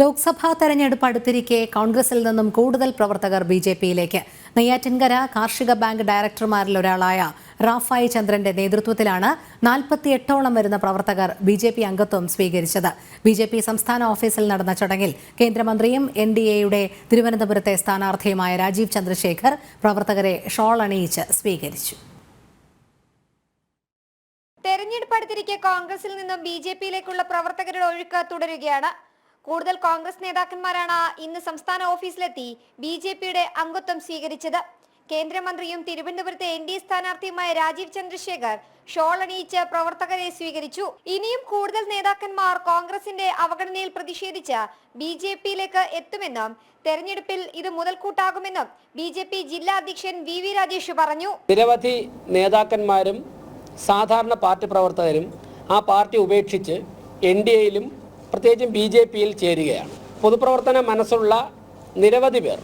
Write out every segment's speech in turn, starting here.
ലോക്സഭാ തെരഞ്ഞെടുപ്പ് അടുത്തിരിക്കെ കോൺഗ്രസിൽ നിന്നും കൂടുതൽ പ്രവർത്തകർ ബി ജെ പിയിലേക്ക്. നെയ്യാറ്റിൻകര കാർഷിക ബാങ്ക് ഡയറക്ടർമാരിൽ ഒരാളായ റാഫായി ചന്ദ്രന്റെ നേതൃത്വത്തിലാണ് നാൽപ്പത്തിയെട്ടോളം വരുന്ന പ്രവർത്തകർ ബി ജെ പി അംഗത്വം സ്വീകരിച്ചത്. ബി ജെ പി സംസ്ഥാന ഓഫീസിൽ നടന്ന ചടങ്ങിൽ കേന്ദ്രമന്ത്രിയും എൻ ഡി എയുടെ തിരുവനന്തപുരത്തെ സ്ഥാനാർത്ഥിയുമായ രാജീവ് ചന്ദ്രശേഖർ പ്രവർത്തകരെ ഷോൾ അണിയിച്ച് സ്വീകരിച്ചു. തെരഞ്ഞെടുപ്പ് അടുത്തിരിക്കെ കോൺഗ്രസിൽ നിന്നും ബി ജെ പിയിലേക്കുള്ള പ്രവർത്തകരുടെ ഒഴുക്ക് തുടരുകയാണ്. കൂടുതൽ കോൺഗ്രസ് നേതാക്കന്മാരാണ് ഇന്ന് സംസ്ഥാന ഓഫീസിലെത്തി ബി ജെ പിയുടെ അംഗത്വം സ്വീകരിച്ചത്. കേന്ദ്രമന്ത്രിയും തിരുവനന്തപുരത്തെ എൻ ഡി എ സ്ഥാനാർത്ഥിയുമായ രാജീവ് ചന്ദ്രശേഖർ ഷോൾ അണിയിച്ച് പ്രവർത്തകരെ സ്വീകരിച്ചു. ഇനിയും കൂടുതൽ നേതാക്കന്മാർ കോൺഗ്രസിന്റെ അവഗണനയിൽ പ്രതിഷേധിച്ച് ബി ജെ പിയിലേക്ക് എത്തുമെന്നും തെരഞ്ഞെടുപ്പിൽ ഇത് മുതൽക്കൂട്ടാകുമെന്നും ബി ജെ പി ജില്ലാ അധ്യക്ഷൻ വി വി രാജേഷ് പറഞ്ഞു. നിരവധി നേതാക്കന്മാരും സാധാരണ പാർട്ടി പ്രവർത്തകരും ആ പാർട്ടി ഉപേക്ഷിച്ച് എൻ ഡി എയിലും പ്രത്യേകിച്ചും ബി ജെ പിയിൽ ചേരുകയാണ്. പൊതുപ്രവർത്തന മനസ്സുള്ള നിരവധി പേർ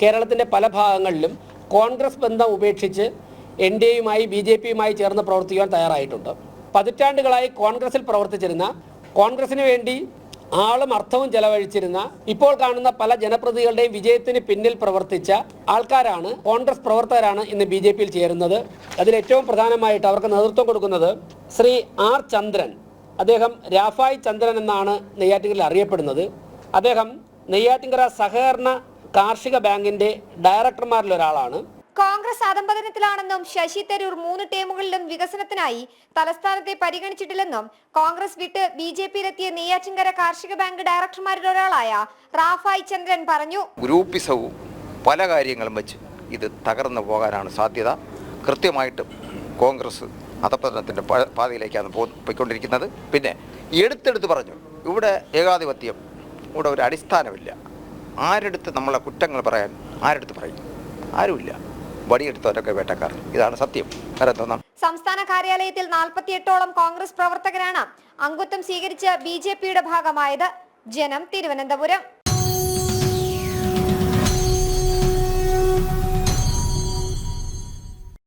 കേരളത്തിന്റെ പല ഭാഗങ്ങളിലും കോൺഗ്രസ് ബന്ധം ഉപേക്ഷിച്ച് എൻ ഡി എയുമായി ബി ജെ പിയുമായി ചേർന്ന് പ്രവർത്തിക്കാൻ തയ്യാറായിട്ടുണ്ട്. പതിറ്റാണ്ടുകളായി കോൺഗ്രസിൽ പ്രവർത്തിച്ചിരുന്ന കോൺഗ്രസിന് വേണ്ടി ആളും അർത്ഥവും ചെലവഴിച്ചിരുന്ന ഇപ്പോൾ കാണുന്ന പല ജനപ്രതികളുടെയും വിജയത്തിന് പിന്നിൽ പ്രവർത്തിച്ച ആൾക്കാരാണ് കോൺഗ്രസ് പ്രവർത്തകരാണ് ഇന്ന് ബി ജെ പിയിൽ ചേരുന്നത്. അതിൽ ഏറ്റവും പ്രധാനമായിട്ട് അവർക്ക് നേതൃത്വം കൊടുക്കുന്നത് ശ്രീ ആർ ചന്ദ്രൻ. അദ്ദേഹം രാഫായ് ചന്ദ്രൻ എന്നാണ് നെയ്യാറ്റിങ്കരയിൽ അറിയപ്പെടുന്നത്. അദ്ദേഹം നെയ്യാറ്റിങ്കര സഹകരണ കാർഷിക ബാങ്കിന്റെ ഡയറക്ടർമാരിൽ ഒരാളാണ്. കോൺഗ്രസ് അധംപതനത്തിലാണെന്നും ശശി തരൂർ മൂന്ന് ടേമുകളിലും വികസനത്തിനായി തലസ്ഥാനത്തെ പരിഗണിച്ചിട്ടില്ലെന്നും കോൺഗ്രസ് വിട്ട് ബി ജെ പിയിലെത്തിയ നെയ്യാറ്റിൻകര കാർഷിക ബാങ്ക് ഡയറക്ടർമാരിൽ ഒരാളായ റാഫായ് ചന്ദ്രൻ പറഞ്ഞു. ഗ്രൂപ്പിസവും പല കാര്യങ്ങളും വെച്ച് ഇത് തകർന്നു പോകാനാണ് സാധ്യത. കൃത്യമായിട്ടും കോൺഗ്രസ് അധപ്പതനത്തിന്റെ പ- പാതയിലേക്കാണ് പോ പോയിക്കൊണ്ടിരിക്കുന്നത്. പിന്നെ എടുത്തെടുത്ത് പറഞ്ഞു ഇവിടെ ഏകാധിപത്യം ഇവിടെ ഒരു അടിസ്ഥാനമില്ല. ആരെടുത്ത് നമ്മളെ കുറ്റങ്ങൾ പറയാൻ ആരെടുത്ത് പറയും? ആരുമില്ല. വടിയെടുത്തവരൊക്കെ വേട്ടക്കാർ. ഇതാണ് സത്യം. സംസ്ഥാന കാര്യാലയത്തിൽ നാൽപ്പത്തിയെട്ടോളം കോൺഗ്രസ് പ്രവർത്തകരാണ് അംഗത്വം സ്വീകരിച്ച് ബി ജെ പിയുടെ ഭാഗമായത്. ജനം തിരുവനന്തപുരം.